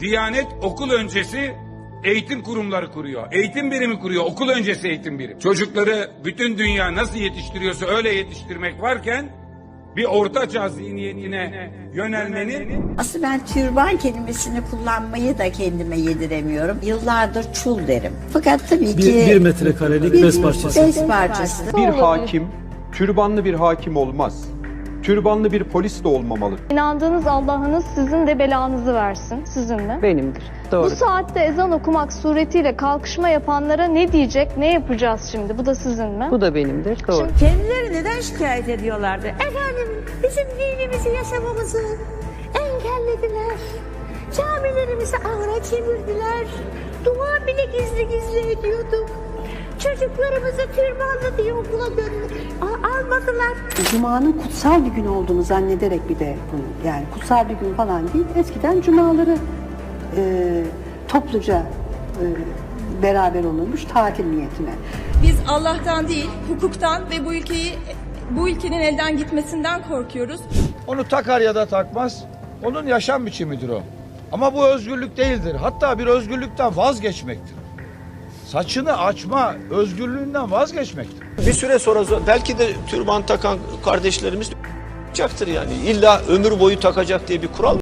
Diyanet okul öncesi eğitim kurumları kuruyor. Eğitim birimi kuruyor. Okul öncesi eğitim birimi. Çocukları bütün dünya nasıl yetiştiriyorsa öyle yetiştirmek varken bir ortaçağ zihniyetine yönelmenin Aslında ben türban kelimesini kullanmayı da kendime yediremiyorum. Yıllardır çul derim. Fakat tabii Bir, ki... bir metrekarelik bez parçası. Bez parçası. Bir hakim, türbanlı bir hakim olmaz. Türbanlı bir polis de olmamalı. İnandığınız Allah'ınız sizin de belanızı versin. Sizin mi? Benimdir. Bu Doğru. saatte ezan okumak suretiyle kalkışma yapanlara ne diyecek, ne yapacağız şimdi? Bu da sizin mi? Bu da benimdir. Doğru. Kendileri neden şikayet ediyorlardı? Efendim bizim dinimizi yaşamamızı engellediler. Camilerimizi avra çevirdiler. Dua bile gizli gizli ediyorduk. Çocuklarımızı türbanlı diye okula gönderdiler. Almadılar. Cuma'nın kutsal bir gün olduğunu zannederek bir de bunu yani kutsal bir gün falan değil. Eskiden cumaları e, topluca e, beraber olunmuş tatil niyetine. Biz Allah'tan değil, hukuktan ve bu ülkeyi bu ülkenin elden gitmesinden korkuyoruz. Onu takar ya da takmaz. Onun yaşam biçimidir o. Ama bu özgürlük değildir. Hatta bir özgürlükten vazgeçmektir. Saçını açma özgürlüğünden vazgeçmektir. Bir süre sonra belki de türban takan kardeşlerimiz olacaktır yani. İlla ömür boyu takacak diye bir kural